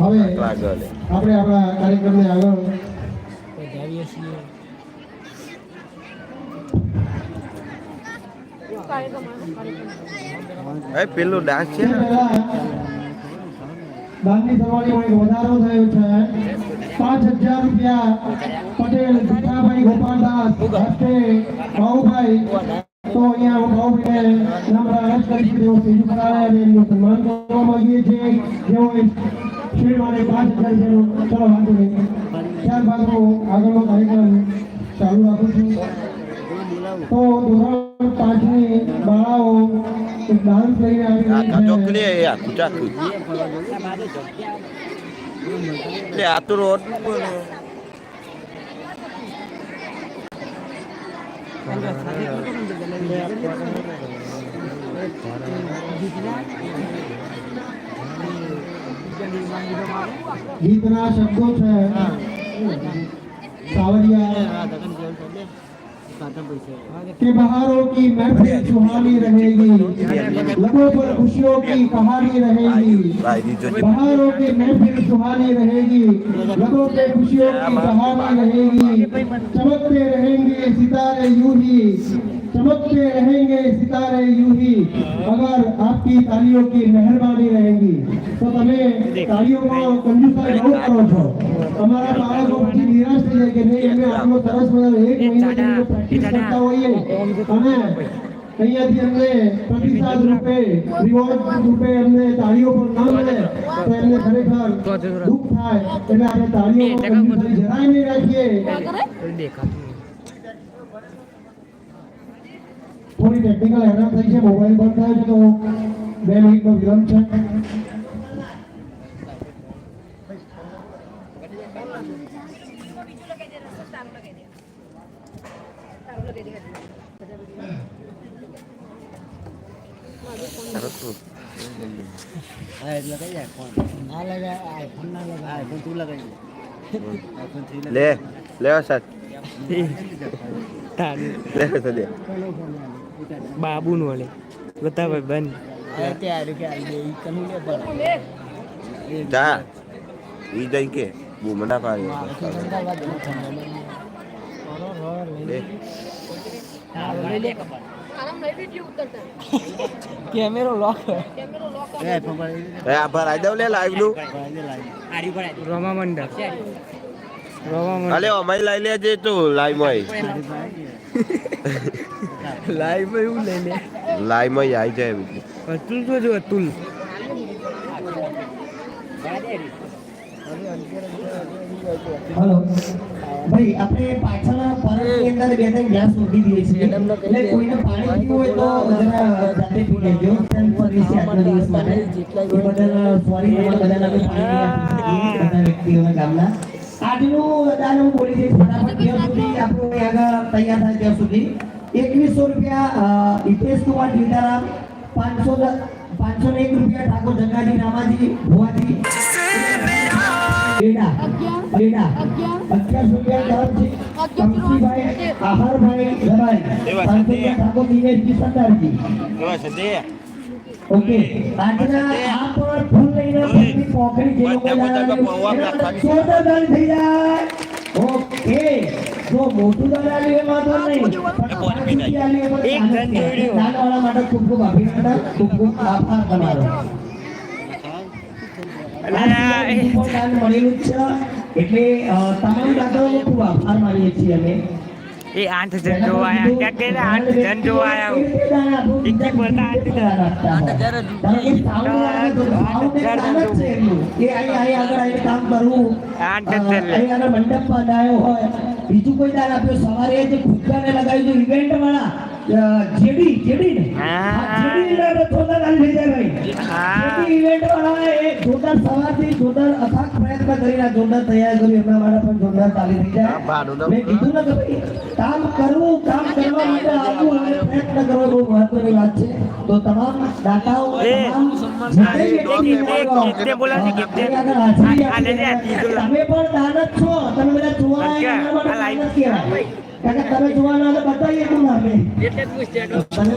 હવે આપણે આપણા કાર્યક્રમને આગળ વધારીએ છીએ એ પેલું ડાન્સ છે તે ને પહેલા દાનની સરવાળીમાં વધારો થયો છે. પાંચ હજાર રૂપિયા પટેલ ભીખાભાઈ ગોપાલદાસ હસ્તે તો અહીંયા હું બાહુભાઈને નમ્ર અરજ સન્માન કરવા માંગીએ છીએ. જેઓ માટે પાંચ રૂપિયાનું ચલો વાંધો નહીં ત્યારબાદ હું આગળનો કાર્યક્રમ ચાલુ રાખું છું. તો ધોરણ પાંચની બાળાઓ ડાન્સ લઈને આવી રહી છે. આ ગીતના શબ્દો છે સાવરિયા के बहारों की महफिल सुहानी रहेगी लबों पर खुशियों की कहानी रहेगी ભાઈ દીજો છે बहारों की महफिल सुहानी रहेगी लबों पे खुशियों की कहानी रहेगी चमकते रहेंगे सितारे यूं ही चमकते रहेंगे सितारे यूं ही अगर आपकी तालियों की मेहरबानी रहेगी तो તમે તાળીઓમાં કંજુસાઈ બહુ કરો છો અમારા બાળકો પછી નિરાશ થઈ જાય કે નહીં અમે આટલો સરસ મજાનો એક મહિનાથી પ્રેક્ટિસ કરતા હોઈએ અને અહીંયાથી અમને પ્રતિસાદ રૂપે રિવોર્ડ રૂપે અમને તાળીઓ પણ ન મળે તો એમને ખરેખર દુઃખ થાય એટલે આપણે તાળીઓ કંજુસાઈ જરાય નહીં રાખીએ થોડી ટેકનિકલ હેરાન થઈ છે મોબાઈલ બંધ થયો છે તો બે મિનિટનો વિલંબ છે હા એટલે કઈ જાય ફોન ના લગાય આઈફોન ના લગાય આઈફોન તું લગાવી આઈફોન થ્રી લે લે સાત તારું લે તો દે બાબુ નું વળે બતાવે બન. ત્યારે કે આવી ગઈ કનું લે પણ. જા. ઈ જઈ કે. બહુ મના પાડ્યો કેમેરો લોક આઈફોન પર એ આ ભરાઈ દઉં લે લાઈવનું. રમા મંડળ રમા મંડળ અલે અમારી લઈ લેજે તું લાઈવમાં લાઈવમાં એવું લઈ લે. લાઈવમાં આવી જાય અતુલ તો જો અતુલ. હલો. ભાઈ આપણે પાછળના પરતની અંદર બે ત્રણ ગ્લાસ મૂકી દઈએ છીએ એટલે કોઈને પાણી પીવું હોય તો જરા જાતે પી લેજો. સર્વિસ છે આજના દિવસ માટે. એ બદલ સોરી બધાને અમે પાણી બધા વ્યક્તિઓના ગામના. આજનું દાન હું બોલી દઈશ ફટાફટ જ્યાં સુધી આપણું આગળ તૈયાર થાય ત્યાં સુધી. એકવીસો રૂપિયા હિતેશ કુમાર જીતારામ પાંચસો પાંચસો ને એક રૂપિયા ઠાકોર જંગાજી રામાજી ભુવાજી. બેડા બેડા રૂપિયા કંસીભાઈ આહારભાઈ દબાઈ. પાંચસો રૂપિયા ઠાકોર દિનેશજી સરદારજી ઓકે. આજના આ પર ફૂલ લઈને પગની પોકળી જે લોકો લાવ્યા સોદર દાન થઈ જાય. ઓકે. જો મોટું નહીં. પણ એક. માટે ખૂબ ખૂબ અભિનંદન. ખૂબ ખૂબ આભાર તમારો. મળેલું છે. એટલે અ, તમામ દાતાઓનો ખૂબ આભાર માનીએ છીએ અમે. એ આઠ જણ જોવા આયા. ક્યાં કે આઠ જણ જોવા આયા. એકી બોલતા આઠ જણ. આઠ જણ લે. મંડપ બનાવ્યો હોય. બીજું કોઈ દાન આપ્યો? સવારે જે ખુદકાને લગાવ્યું ઇવેન્ટ વાળા. જેડી જેડી ને? હા. જેડી એટલે જોરદાર દાન થઈ જાય ભાઈ. જેડી ઇવેન્ટ વાળા એ જોરદાર સવારથી જોરદાર અથાગ પ્રયત્ન કરીને જોરદાર તૈયાર કર્યું એમના માટે પણ જોરદાર તાલી થઈ જાય. આ ભાડું ના મેં કીધું ને કે ભાઈ કામ કરવું કામ કરવા માટે આવવું અને પ્રયત્ન કરવો બહુ મહત્વની વાત છે. તો તમામ દાતાઓ. તમે પણ છો. તમે બધા જોવા આવ્યા કારણ કે તમે જોવાના તો બતાવીએ કોણ આપે તમે